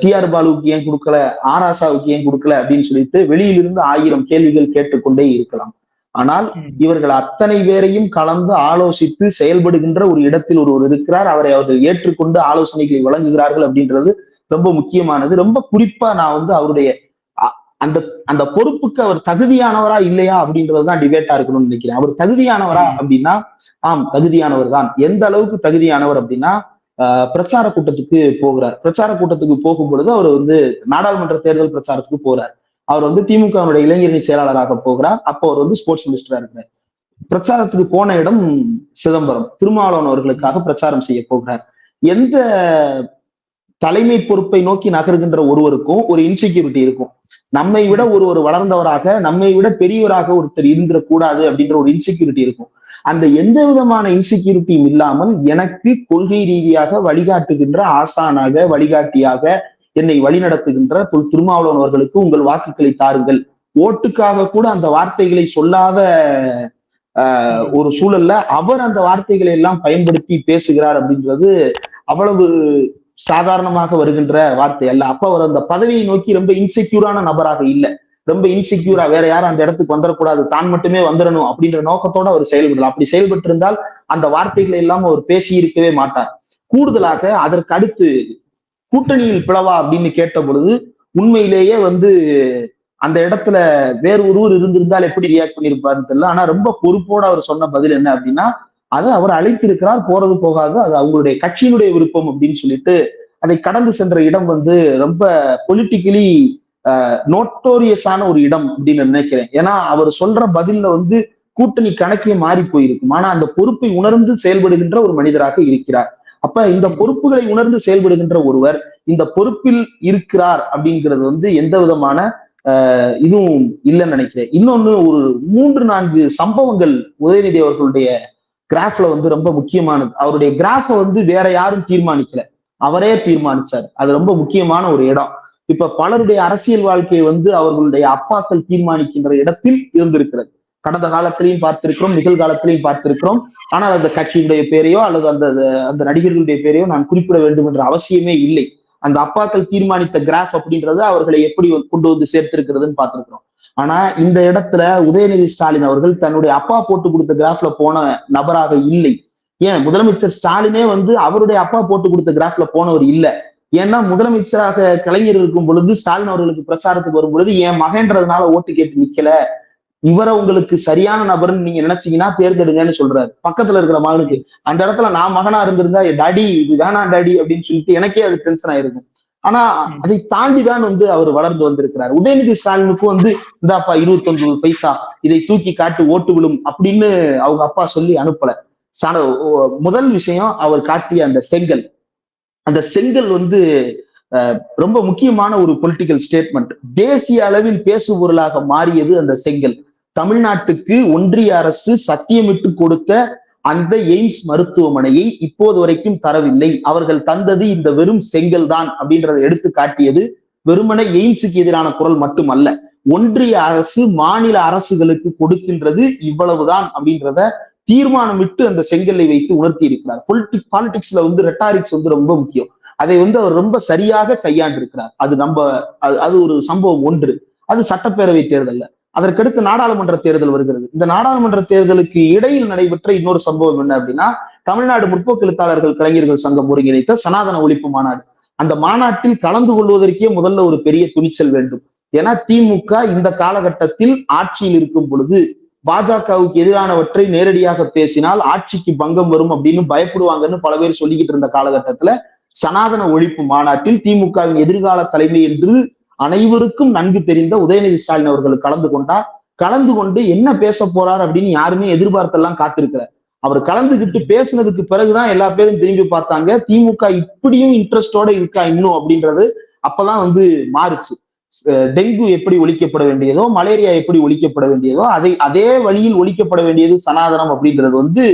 டி ஆர் பாலுவுக்கு ஏன் கொடுக்கல? ஆராசாவுக்கு ஏன் கொடுக்கல? அப்படின்னு சொல்லிட்டு வெளியிலிருந்து ஆயிரம் கேள்விகள் கேட்டுக்கொண்டே இருக்கலாம். ஆனால் இவர்கள் அத்தனை பேரையும் கலந்து ஆலோசித்து செயல்படுகின்ற ஒரு இடத்தில் ஒருவர் இருக்கிறார். அவரை அவர்கள் ஏற்றுக்கொண்டு ஆலோசனைகளை வழங்குகிறார்கள் அப்படின்றது ரொம்ப முக்கியமானது. ரொம்ப குறிப்பா நான் வந்து அவருடைய அந்த அந்த பொறுப்புக்கு அவர் தகுதியானவரா இல்லையா அப்படின்றதுதான் டிபேட்டா இருக்கணும்னு நினைக்கிறேன். அவர் தகுதியானவரா அப்படின்னா ஆம் தகுதியானவர் தான். எந்த அளவுக்கு தகுதியானவர் அப்படின்னா பிரச்சார கூட்டத்துக்கு போகிறார். பிரச்சார கூட்டத்துக்கு போகும் பொழுது அவர் வந்து நாடாளுமன்ற தேர்தல் பிரச்சாரத்துக்கு போறார். அவர் வந்து திமுகவுடைய இளைஞரணி செயலாளராக போகிறார். அப்போ அவர் வந்து ஸ்போர்ட்ஸ் மினிஸ்டரா இருக்கிறார். பிரச்சாரத்துக்கு போன இடம் சிதம்பரம். திருமாவளவன் அவர்களுக்காக பிரச்சாரம் செய்ய போகிறார். எந்த தலைமை பொறுப்பை நோக்கி நகர்கின்ற ஒருவருக்கும் ஒரு இன்செக்யூரிட்டி இருக்கும். நம்மை விட ஒரு ஒரு வளர்ந்தவராக நம்மை விட பெரியவராக ஒருத்தர் இருந்திர கூடாது அப்படின்ற ஒரு இன்செக்யூரிட்டி இருக்கும். அந்த எந்த விதமான இன்செக்யூரிட்டியும் இல்லாமல் எனக்கு கொள்கை ரீதியாக வழிகாட்டுகின்ற ஆசானாக வழிகாட்டியாக என்னை வழிநடத்துகின்ற தொல் திருமாவளவன் அவர்களுக்கு உங்கள் வாக்குகளை தாருங்கள். ஓட்டுக்காக கூட அந்த வார்த்தைகளை சொல்லாத ஒரு சூழல்ல அவர் அந்த வார்த்தைகளை எல்லாம் பயன்படுத்தி பேசுகிறார் அப்படின்றது அவ்வளவு சாதாரணமாக வருகின்ற வார்த்தை அல்ல அப்ப அவர் அந்த பதவியை நோக்கி ரொம்ப இன்செக்யூரான நபராக இல்லை. ரொம்ப இன்செக்யூரா வேற யாரும் அந்த இடத்துக்கு வந்துடக்கூடாது தான் மட்டுமே வந்துடணும் அப்படின்ற நோக்கத்தோட அவர் செயல்படலாம் அப்படி செயல்பட்டு இருந்தால் அந்த வார்த்தைகளை எல்லாம் அவர் பேசி இருக்கவே மாட்டார். கூடுதலாக அதற்கு அடுத்து கூட்டணியில் பிளவா அப்படின்னு கேட்ட பொழுது உண்மையிலேயே வந்து அந்த இடத்துல வேறு ஒருவர் இருந்திருந்தால் எப்படி ரியாக்ட் பண்ணியிருப்பாருன்னு தெரியல. ஆனா ரொம்ப பொறுப்போட அவர் சொன்ன பதில் என்ன அப்படின்னா அதை அவர் அழைத்திருக்கிறார் போறது போகாது அது அவங்களுடைய கட்சியினுடைய விருப்பம் அப்படின்னு சொல்லிட்டு அதை கடந்து சென்ற இடம் வந்து ரொம்ப பொலிட்டிக்கலி நோட்டோரியஸான ஒரு இடம் அப்படின்னு நினைக்கிறேன். ஏன்னா அவர் சொல்ற பதில்ல வந்து கூட்டணி கணக்கே மாறி போயிருக்கும். ஆனா அந்த பொறுப்பை உணர்ந்து செயல்படுகின்ற ஒரு மனிதராக இருக்கிறார். அப்ப இந்த பொறுப்புகளை உணர்ந்து செயல்படுகின்ற ஒருவர் இந்த பொறுப்பில் இருக்கிறார் அப்படிங்கிறது வந்து எந்த விதமான இதுவும் இல்லைன்னு நினைக்கிறேன். இன்னொன்னு ஒரு மூன்று நான்கு சம்பவங்கள் உதயநிதி அவர்களுடைய கிராஃப்ல வந்து ரொம்ப முக்கியமானது. அவருடைய கிராஃபை வந்து வேற யாரும் தீர்மானிக்கல. அவரே தீர்மானிச்சார். அது ரொம்ப முக்கியமான ஒரு இடம். இப்ப பலருடைய அரசியல் வாழ்க்கையை வந்து அவர்களுடைய அப்பாக்கள் தீர்மானிக்கின்ற இடத்தில் இருந்திருக்கிறது. கடந்த காலத்திலையும் பார்த்திருக்கிறோம் நிகழ்காலத்திலையும் பார்த்திருக்கிறோம். ஆனால் அந்த கட்சியினுடைய பேரையோ அல்லது அந்த அந்த நடிகர்களுடைய பேரையோ நான் குறிப்பிட வேண்டும் என்ற அவசியமே இல்லை. அந்த அப்பாக்கள் தீர்மானித்த கிராஃப் அப்படின்றது அவர்களை எப்படி கொண்டு வந்து சேர்த்திருக்கிறதுன்னு பார்த்திருக்கிறோம். ஆனா இந்த இடத்துல உதயநிதி ஸ்டாலின் அவர்கள் தன்னுடைய அப்பா போட்டு கொடுத்த கிராஃப்ல போன நபராக இல்லை. ஏன்? முதலமைச்சர் ஸ்டாலினே வந்து அவருடைய அப்பா போட்டு கொடுத்த கிராஃப்ல போனவர் இல்லை. ஏன்னா முதலமைச்சராக கலைஞர் இருக்கும் பொழுது ஸ்டாலின் அவர்களுக்கு பிரச்சாரத்துக்கு வரும் பொழுது என் மகன்றதுனால ஓட்டு கேட்டு நிக்கல? இவரை உங்களுக்கு சரியான நபர்னு நீங்க நினைச்சீங்கன்னா தேர்ந்தெடுங்கன்னு சொல்றாரு. பக்கத்துல இருக்கிற மகனுக்கு அந்த இடத்துல நான் மகனா இருந்திருந்தா டாடி இது வேணாம் டாடி அப்படின்னு சொல்லிட்டு எனக்கே அது டென்ஷன் ஆயிருக்கும். ஆனா அதை தாண்டிதான் வந்து அவர் வளர்ந்து வந்திருக்கிறார். உதயநிதி ஸ்டாலினுக்கும் வந்து இந்தாப்பா இருபத்தி ஒன்பது பைசா இதை தூக்கி காட்டு ஓட்டு விழும் அப்படின்னு அவங்க அப்பா சொல்லி அனுப்பல. முதல் விஷயம் அவர் காட்டிய அந்த செங்கல். அந்த செங்கல் வந்து ரொம்ப முக்கியமான ஒரு பொலிட்டிக்கல் ஸ்டேட்மெண்ட் தேசிய அளவில் பேசுபொருளாக மாறியது அந்த செங்கல். தமிழ்நாட்டுக்கு ஒன்றிய அரசு சத்தியமிட்டு கொடுத்த அந்த எய்ம்ஸ் மருத்துவமனையை இப்போது வரைக்கும் தரவில்லை. அவர்கள் தந்தது இந்த வெறும் செங்கல் தான் அப்படின்றத எடுத்து காட்டியது வெறுமனை எய்ம்ஸுக்கு எதிரான குரல் மட்டுமல்ல. ஒன்றிய அரசு மாநில அரசுகளுக்கு கொடுக்கின்றது இவ்வளவுதான் அப்படின்றத தீர்மானம் விட்டு அந்த செங்கல்லை வைத்து உணர்த்தி இருக்கிறார் பொலிட்டிக் பாலிடிக்ஸ்ல வந்து ரெட்டாரிக்ஸ் வந்து ரொம்ப முக்கியம். அதை வந்து அவர் ரொம்ப சரியாக கையாண்டிருக்கிறார். அது நம்ம அது ஒரு சம்பவம் ஒன்று. அது சட்டப்பேரவை தேர்தல்ல. அதற்கடுத்து நாடாளுமன்ற தேர்தல் வருகிறது. இந்த நாடாளுமன்ற தேர்தலுக்கு இடையில் நடைபெற்ற இன்னொரு சம்பவம் என்ன அப்படின்னா தமிழ்நாடு முற்போக்கு எழுத்தாளர்கள் கலைஞர்கள் சங்கம் ஒருங்கிணைத்த சனாதன ஒழிப்பு மாநாடு. அந்த மாநாட்டில் கலந்து கொள்வதற்கே முதல்ல ஒரு பெரிய துணிச்சல் வேண்டும். ஏன்னா திமுக இந்த காலகட்டத்தில் ஆட்சியில் இருக்கும் பொழுது பாஜகவுக்கு எதிரானவற்றை நேரடியாக பேசினால் ஆட்சிக்கு பங்கம் வரும் அப்படின்னு பயப்படுவாங்கன்னு பல பேர் சொல்லிக்கிட்டு இருந்த காலகட்டத்துல சனாதன ஒழிப்பு மாநாட்டில் திமுகவின் எதிர்கால தலைமை என்று அனைவருக்கும் நன்கு தெரிந்த உதயநிதி ஸ்டாலின் அவர்கள் கலந்து கொண்டார் கலந்து கொண்டு என்ன பேச போறார் அப்படின்னு யாருமே எதிர்பார்த்தெல்லாம் காத்திருக்கிறார் அவர் கலந்துகிட்டு பேசினதுக்கு பிறகுதான் எல்லா பேரும் திரும்பி பார்த்தாங்க. திமுக இப்படியும் இன்ட்ரெஸ்டோட இருக்கா இன்னும் அப்படின்றது அப்பதான் வந்து மாறுச்சு. டெங்கு எப்படி ஒழிக்கப்பட வேண்டியதோ மலேரியா எப்படி ஒழிக்கப்பட வேண்டியதோ அதை அதே வழியில் ஒழிக்கப்பட வேண்டியது சனாதனம் அப்படின்றது வந்து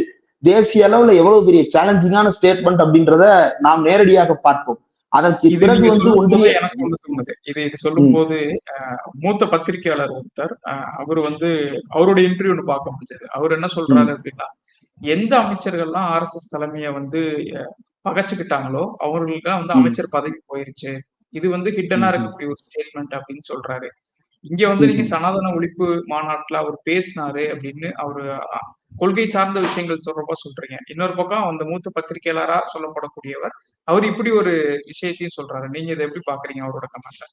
தேசிய அளவுல எவ்வளவு பெரிய சேலஞ்சிங்கான ஸ்டேட்மெண்ட் அப்படின்றத நாம் நேரடியாக பார்ப்போம். அதற்கு பிறகு வந்து ஒன்றிய எனக்கு ஒன்று தோணுது. இது இது சொல்லும் போது மூத்த பத்திரிகையாளர் ஒருத்தர் அவர் வந்து அவருடைய இன்டர்வியூ ஒன்று பார்க்க முடிஞ்சது. அவர் என்ன சொல்றாரு அப்படின்னா எந்த அமைச்சர்கள்லாம் ஆர் எஸ் எஸ் தலைமையை வந்து பகைச்சுக்கிட்டாங்களோ அவர்களுக்கெல்லாம் வந்து அமைச்சர் பதவி போயிருச்சு. இது வந்து ஹிட்டனா இருக்கக்கூடிய ஒரு ஸ்டேட்மெண்ட் அப்படின்னு சொல்றாரு. இங்க வந்து நீங்க சனாதன ஒழிப்பு மாநாட்டுல அவர் பேசினாரு அப்படின்னு அவரு கொள்கை சார்ந்த விஷயங்கள் சொல்றப்ப சொல்றீங்க. இன்னொரு பக்கம் அந்த மூத்த பத்திரிகையாளரா சொல்லப்படக்கூடியவர் அவர் இப்படி ஒரு விஷயத்தையும் சொல்றாரு. நீங்க இதை எப்படி பாக்குறீங்க அவரோட கமெண்ட்ல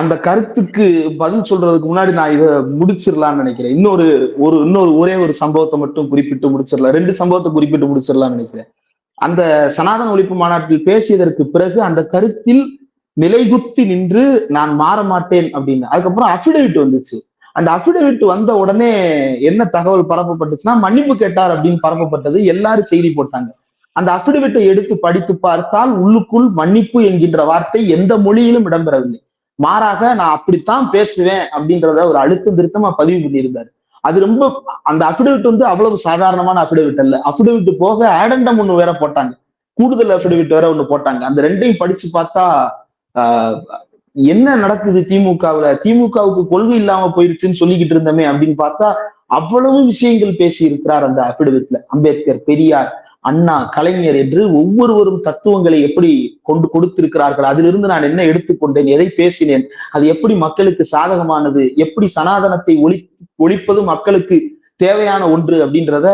அந்த கருத்துக்கு பதில் சொல்றதுக்கு முன்னாடி நான் இதை முடிச்சிடலாம்னு நினைக்கிறேன். இன்னொரு ஒரு இன்னொரு ஒரே ஒரு சம்பவத்தை மட்டும் குறிப்பிட்டு முடிச்சிடலாம் ரெண்டு சம்பவத்தை குறிப்பிட்டு முடிச்சிடலாம்னு நினைக்கிறேன். அந்த சனாதன ஒழிப்பு மாநாட்டில் பேசியதற்கு பிறகு அந்த கருத்தில் நிலைகுத்தி நின்று நான் மாற மாட்டேன் அப்படின்னு. அதுக்கப்புறம் அஃபிடவிட் வந்துச்சு. அந்த அஃபிடவிட் வந்த உடனே என்ன தகவல் பரப்பப்பட்டுச்சுன்னா மன்னிப்பு கேட்டார் அப்படின்னு பரப்பப்பட்டது. எல்லாரும் செய்தி போட்டாங்க. அந்த அஃபிடவிட்டை எடுத்து படித்து பார்த்தால் உள்ளுக்குள் மன்னிப்பு என்கின்ற வார்த்தை எந்த மொழியிலும் இடம்பெறவில்லை. மாறாக நான் அப்படித்தான் பேசுவேன் அப்படின்றத ஒரு அழுத்தம் திருத்தமா பதிவு பண்ணியிருந்தாரு. அது ரொம்ப அந்த அஃபிடவிட் வந்து அவ்வளவு சாதாரணமான அஃபிடவிட் அல்ல. அஃபிடவிட் போக ஆடண்டம் ஒண்ணு வேற போட்டாங்க. கூடுதல் அஃபிடவிட் வேற ஒண்ணு போட்டாங்க. அந்த ரெண்டையும் படிச்சு பார்த்தா என்ன நடக்குது திமுகவுல? திமுகவுக்கு கொள்கை இல்லாம போயிருச்சுன்னு சொல்லிக்கிட்டு இருந்தோமே அப்படின்னு பார்த்தா அவ்வளவு விஷயங்கள் பேசி இருக்கிறார் அந்த அபிடவிட்ல அம்பேத்கர் பெரியார் அண்ணா கலைஞர் என்று ஒவ்வொருவரும் தத்துவங்களை எப்படி கொண்டு கொடுத்திருக்கிறார்கள்? அதிலிருந்து நான் என்ன எடுத்துக்கொண்டேன்? எதை பேசினேன்? அது எப்படி மக்களுக்கு சாதகமானது? எப்படி சனாதனத்தை ஒளி ஒழிப்பது மக்களுக்கு தேவையான ஒன்று அப்படின்றத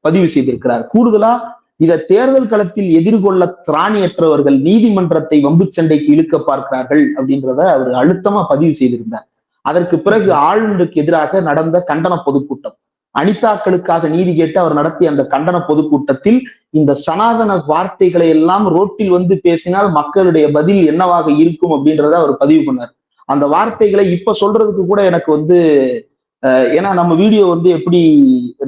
பதிவு செய்திருக்கிறார். கூடுதலா இதை தேர்தல் களத்தில் எதிர்கொள்ள திராணியற்றவர்கள் நீதிமன்றத்தை வம்பு சண்டைக்கு இழுக்க பார்க்கிறார்கள் அப்படின்றத அவர் அழுத்தமா பதிவு செய்திருந்தார். அதற்கு பிறகு ஆளுநருக்கு எதிராக நடந்த கண்டன பொதுக்கூட்டம். அனிதாக்களுக்காக நீதி கேட்டு அவர் நடத்திய அந்த கண்டன பொதுக்கூட்டத்தில் இந்த சனாதன வார்த்தைகளை எல்லாம் ரோட்டில் வந்து பேசினால் மக்களுடைய பதில் என்னவாக இருக்கும் அப்படின்றத அவர் பதிவு பண்ணார். அந்த வார்த்தைகளை இப்ப சொல்றதுக்கு கூட எனக்கு வந்து ஏன்னா நம்ம வீடியோ வந்து எப்படி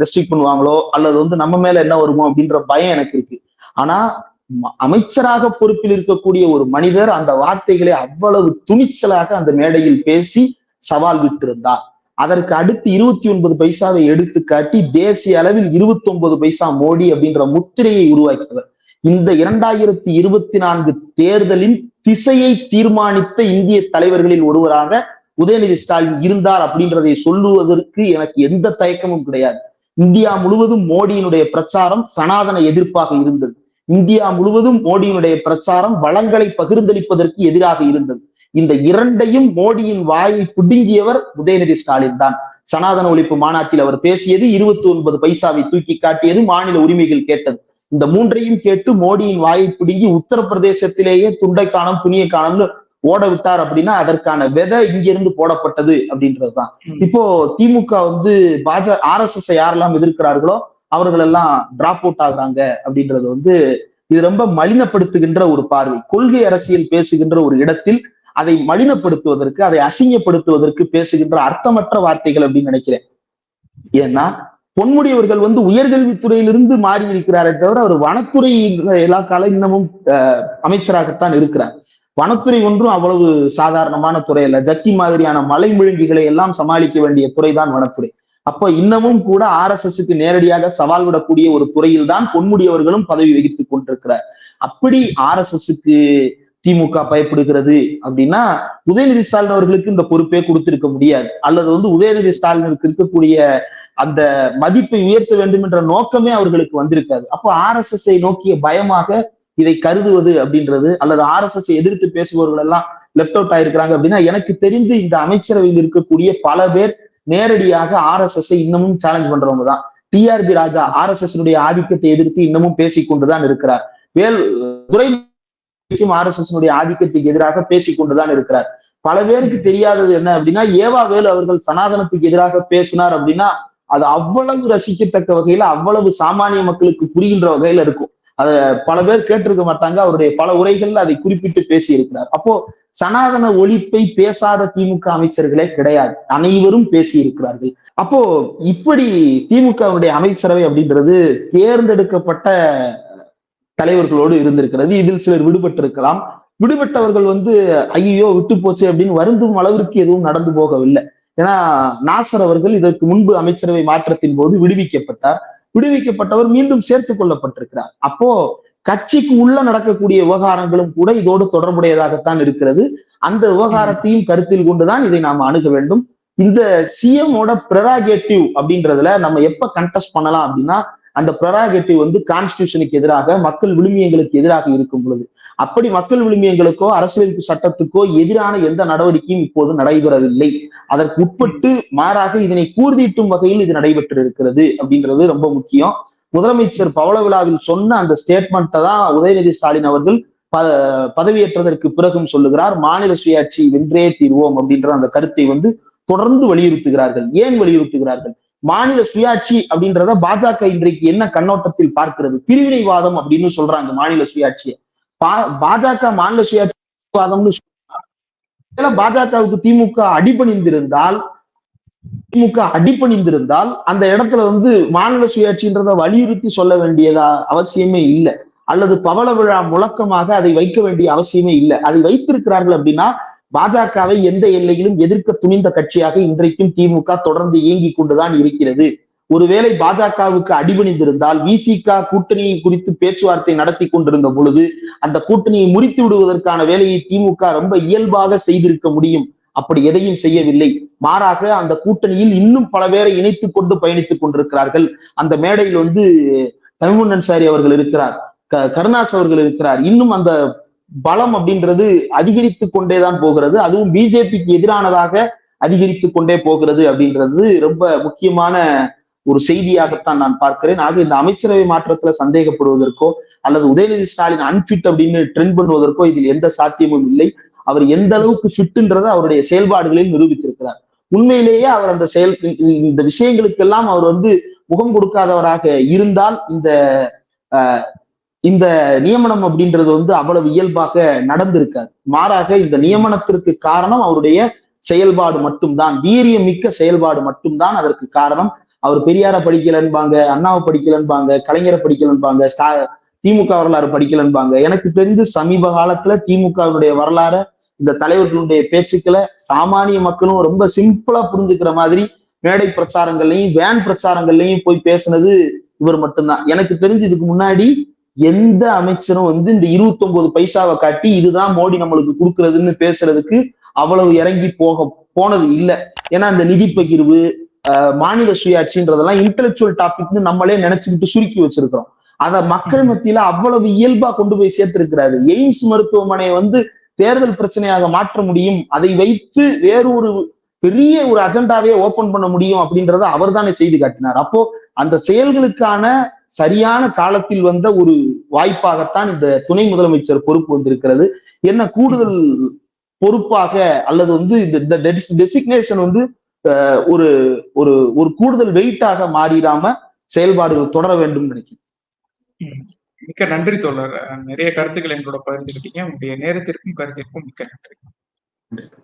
ரெஸ்ட்ரிக்ட் பண்ணுவாங்களோ அல்லது வந்து நம்ம மேல என்ன வருமோ அப்படின்ற பயம் எனக்கு இருக்கு. ஆனா அமைச்சராக பொறுப்பில் இருக்கக்கூடிய ஒரு மனிதர் அந்த வார்த்தைகளை அவ்வளவு துணிச்சலாக அந்த மேடையில் பேசி சவால் விட்டிருந்தார். அதற்கு அடுத்து இருபத்தி ஒன்பது பைசாவை எடுத்து காட்டி தேசிய அளவில் இருபத்தி ஒன்பது பைசா மோடி அப்படின்ற முத்திரையை உருவாக்கியவர். இந்த இரண்டாயிரத்தி இருபத்தி நான்கு தேர்தலின் திசையை தீர்மானித்த இந்திய தலைவர்களில் ஒருவராக உதயநிதி ஸ்டாலின் இருந்தார் அப்படின்றதை சொல்லுவதற்கு எனக்கு எந்த தயக்கமும் கிடையாது. இந்தியா முழுவதும் மோடியினுடைய பிரச்சாரம் சனாதன எதிர்ப்பாக இருந்தது. இந்தியா முழுவதும் மோடியினுடைய பிரச்சாரம் வளங்களை பகிர்ந்தளிப்பதற்கு எதிராக இருந்தது. இந்த இரண்டையும் மோடியின் வாயை புடுங்கியவர் உதயநிதி ஸ்டாலின் தான். சனாதன ஒழிப்பு மாநாட்டில் அவர் பேசியது இருபத்தி ஒன்பது பைசாவை தூக்கி காட்டியது மாநில உரிமைகள் கேட்டது. இந்த மூன்றையும் கேட்டு மோடியின் வாயை பிடுங்கி உத்தரப்பிரதேசத்திலேயே துண்டை காணும் துணியை காணும்னு ஓட விட்டார் அப்படின்னா அதற்கான விதை இங்கிருந்து போடப்பட்டது அப்படின்றதுதான். இப்போ திமுக வந்து பாஜக ஆர் எஸ் எஸ் யாரெல்லாம் எதிர்க்கிறார்களோ அவர்கள் எல்லாம் டிராப் அவுட் ஆகுறாங்க அப்படின்றது வந்து இது ரொம்ப மலினப்படுத்துகின்ற ஒரு பார்வை. கொள்கை அரசியல் பேசுகின்ற ஒரு இடத்தில் அதை மலினப்படுத்துவதற்கு அதை அசிங்கப்படுத்துவதற்கு பேசுகின்ற அர்த்தமற்ற வார்த்தைகள் அப்படின்னு நினைக்கிறேன். ஏன்னா பொன்முடி அவர்கள் வந்து உயர்கல்வித்துறையிலிருந்து மாறி இருக்கிறாரே தவிர அவர் வனத்துறை எல்லா கால இன்னமும் அமைச்சராகத்தான் இருக்கிறார். வனத்துறை ஒன்றும் அவ்வளவு சாதாரணமான துறை அல்ல. ஜக்கி மாதிரியான மலை முழுங்கிகளை எல்லாம் சமாளிக்க வேண்டிய துறைதான் வனத்துறை. அப்ப இன்னமும் கூட ஆர் எஸ் எஸ்க்கு நேரடியாக சவால் விடக்கூடிய ஒரு துறையில் தான் பொன்முடி அவர்களும் பதவி வகித்துக் கொண்டிருக்கிறார். அப்படி ஆர் எஸ் எஸ்க்கு திமுக பயப்படுகிறது அப்படின்னா உதயநிதி ஸ்டாலின் அவர்களுக்கு இந்த பொறுப்பே கொடுத்திருக்க முடியாது. அல்லது வந்து உதயநிதி ஸ்டாலினுக்கு இருக்கக்கூடிய அந்த மதிப்பை உயர்த்த வேண்டும் என்ற நோக்கமே அவர்களுக்கு வந்திருக்காது. அப்போ ஆர் எஸ் எஸ் நோக்கிய பயமாக இதை கருதுவது அப்படின்றது அல்லது ஆர் எஸ் எஸ் எதிர்த்து பேசுபவர்கள் எல்லாம் லெப்ட் அவுட் ஆயிருக்கிறாங்க அப்படின்னா எனக்கு தெரிந்து இந்த அமைச்சரவையில் இருக்கக்கூடிய பல பேர் நேரடியாக ஆர் எஸ் எஸ் இன்னமும் சேலஞ்ச் பண்றவங்க தான். TRB Raja R S S ஆதிக்கத்தை எதிர்த்து இன்னமும் பேசிக்கொண்டுதான் இருக்கிறார். வேல் துறை ஆர் எஸ் எஸ் ஆதிக்கத்துக்கு எதிராக பேசிக்கொண்டுதான் இருக்கிறார். பல பேருக்கு தெரியாதது என்ன அப்படின்னா ஏவா வேலு அவர்கள் சனாதனத்துக்கு எதிராக பேசினார் அப்படின்னா அது அவ்வளவு ரசிக்கத்தக்க வகையில அவ்வளவு சாமானிய மக்களுக்கு புரிகின்ற வகையில இருக்கும். அத பல பேர் கேட்டிருக்க மாட்டாங்க. அவருடைய பல உரைகள்ல அதை குறிப்பிட்டு பேசி இருக்கிறார் அப்போ சனாதன ஒழிப்பை பேசாத திமுக அமைச்சர்களே கிடையாது. அனைவரும் பேசி இருக்கிறார்கள் அப்போ இப்படி திமுகவுடைய அமைச்சரவை அப்படின்றது தேர்ந்தெடுக்கப்பட்ட தலைவர்களோடு இருந்திருக்கிறது. இதில் சிலர் விடுபட்டிருக்கலாம். விடுபட்டவர்கள் வந்து ஐயோ விட்டு போச்சு அப்படின்னு வருந்தும் அளவிற்கு எதுவும் நடந்து போகவில்லை. ஏன்னா நாசர் அவர்கள் இதற்கு முன்பு அமைச்சரவை மாற்றத்தின் போது விடுவிக்கப்பட்டார். விடுவிக்கப்பட்டவர் மீண்டும் சேர்த்துக் கொள்ளப்பட்டிருக்கிறார். அப்போ கட்சிக்கு உள்ள நடக்கக்கூடிய விவகாரங்களும் கூட இதோடு தொடர்புடையதாகத்தான் இருக்கிறது. அந்த விவகாரத்தையும் கருத்தில் கொண்டுதான் இதை நாம் அணுக வேண்டும். இந்த சிஎமோட ப்ரெராகேட்டிவ் அப்படின்றதுல நம்ம எப்ப கண்டெஸ்ட் பண்ணலாம் அப்படின்னா அந்த ப்ரெராகேட்டிவ் வந்து கான்ஸ்டியூஷனுக்கு எதிராக மக்கள் விழுமியங்களுக்கு எதிராக இருக்கும் பொழுது. அப்படி மக்கள் விழுமியங்களுக்கோ அரசியலமைப்பு சட்டத்துக்கோ எதிரான எந்த நடவடிக்கையும் இப்போது நடைபெறவில்லை. அதற்கு உட்பட்டு மாறாக இதனை கூர்தீட்டும் வகையில் இது நடைபெற்று இருக்கிறது அப்படின்றது ரொம்ப முக்கியம். முதலமைச்சர் பவள விழாவில் சொன்ன அந்த ஸ்டேட்மெண்ட்டை தான் உதயநிதி ஸ்டாலின் அவர்கள் ப பதவியேற்றதற்கு பிறகும் சொல்லுகிறார். மாநில சுயாட்சி வென்றே தீர்வோம் அப்படின்ற அந்த கருத்தை வந்து தொடர்ந்து வலியுறுத்துகிறார்கள். ஏன் வலியுறுத்துகிறார்கள்? மாநில சுயாட்சி அப்படின்றத பாஜக இன்றைக்கு என்ன கண்ணோட்டத்தில் பார்க்கிறது? பிரிவினைவாதம் அப்படின்னு சொல்றாங்க மாநில சுயாட்சியை. பாஜக மாநில சுயாட்சிவாதம்னு பாஜகவுக்கு திமுக அடிபணிந்திருந்தால் திமுக அடிபணிந்திருந்தால் அந்த இடத்துல வந்து மாநில சுயாட்சின்றத வலியுறுத்தி சொல்ல வேண்டியதா அவசியமே இல்லை. அல்லது பவள விழா முழக்கமாக அதை வைக்க வேண்டிய அவசியமே இல்லை. அதை வைத்திருக்கிறார்கள் அப்படின்னா பாஜகவை எந்த எல்லையிலும் எதிர்க்க துணிந்த கட்சியாக இன்றைக்கும் திமுக தொடர்ந்து இயங்கி கொண்டுதான் இருக்கிறது. ஒருவேளை பாஜகவுக்கு அடிபணிந்திருந்தால் விசிக கூட்டணி குறித்து பேச்சுவார்த்தை நடத்தி கொண்டிருந்த பொழுது அந்த கூட்டணியை முறித்து விடுவதற்கான வேலையை திமுக ரொம்ப இயல்பாக செய்திருக்க முடியும். அப்படி எதையும் செய்யவில்லை. மாறாக அந்த கூட்டணியில் இன்னும் பல பேரை இணைத்துக் கொண்டு பயணித்துக் கொண்டிருக்கிறார்கள். அந்த மேடையில் வந்து தமிழ்மன்னன் சாரி அவர்கள் இருக்கிறார். க- கருணாஸ் அவர்கள் இருக்கிறார். இன்னும் அந்த பலம் அப்படின்றது அதிகரித்து கொண்டேதான் போகிறது. அதுவும் பிஜேபிக்கு எதிரானதாக அதிகரித்து கொண்டே போகிறது அப்படின்றது ரொம்ப முக்கியமான ஒரு செய்தியாகத்தான் நான் பார்க்கிறேன். ஆக இந்த அமைச்சரவை மாற்றத்துல சந்தேகப்படுவதற்கோ அல்லது உதயநிதி ஸ்டாலின் அன்பிட் அப்படின்னு ட்ரெண்ட் பண்ணுவதற்கோ இதில் எந்த சாத்தியமும் இல்லை. அவர் எந்த அளவுக்கு ஃபிட்டுன்றதை அவருடைய செயல்பாடுகளில் நிரூபித்திருக்கிறார். உண்மையிலேயே அவர் அந்த செயல் இந்த விஷயங்களுக்கெல்லாம் அவர் வந்து முகம் கொடுக்காதவராக இருந்தால் இந்த அஹ், இந்த நியமனம் அப்படின்றது வந்து அவ்வளவு இயல்பாக நடந்திருக்காது. மாறாக இந்த நியமனத்திற்கு காரணம் அவருடைய செயல்பாடு மட்டும்தான். வீரியம் மிக்க செயல்பாடு மட்டும்தான் அதற்கு காரணம். அவர் பெரியார படிக்கலன்பாங்க அண்ணாவை படிக்கலன்பாங்க கலைஞரை படிக்கலன்பாங்க ஸ்டா திமுக வரலாறு படிக்கலன்பாங்க எனக்கு தெரிந்து சமீப காலத்துல திமுகவுடைய வரலாறு இந்த தலைவர்களுடைய பேச்சுக்களை சாமானிய மக்களும் ரொம்ப சிம்பிளா புரிஞ்சுக்கிற மாதிரி மேடை பிரச்சாரங்கள்லையும் வேன் பிரச்சாரங்கள்லையும் போய் பேசுனது இவர் மட்டும்தான். எனக்கு தெரிஞ்சு இதுக்கு முன்னாடி எந்த அமைச்சரும் வந்து இந்த 29 பைசாவை காட்டி இதுதான் மோடி நம்மளுக்கு கொடுக்கறதுன்னு பேசுறதுக்கு அவ்வளவு இறங்கி போக போனது இல்ல. ஏன்னா இந்த நிதி பகிர்வு மாநில சுயாட்சின்றதெல்லாம் இன்டெலெக்சுவல் டாபிக்னு நம்மளே நினைச்சுக்கிட்டு சுருக்கி வச்சிருக்கிறோம். அத மக்கள் மத்தியில அவ்வளவு இயல்பா கொண்டு போய் சேர்த்திருக்கிறாரு. எய்ம்ஸ் மருத்துவமனையை வந்து தேர்தல் பிரச்சனையாக மாற்ற முடியும். அதை வைத்து வேறு ஒரு பெரிய ஒரு அஜெண்டாவே ஓபன் பண்ண முடியும் அப்படின்றத அவர் தானே செய்து காட்டினார். அப்போ அந்த செயல்களுக்கான சரியான காலத்தில் வந்த ஒரு வாய்ப்பாகத்தான் இந்த துணை முதலமைச்சர் பொறுப்பு வந்திருக்கிறது என்ன கூடுதல் பொறுப்பாக அல்லது வந்து இந்த டெசிக்னேஷன் வந்து ஒரு ஒரு ஒரு கூடுதல் வெயிட்டாக மாறிடாம செயல்பாடுகள் தொடர வேண்டும் நினைக்கிறேன். மிக்க நன்றி தோழர் நிறைய கருத்துக்களை எங்களோட பகிர்ந்துக்கிட்டீங்க உங்களுடைய நேரத்திற்கும் கருத்திற்கும் மிக்க நன்றி நன்றி.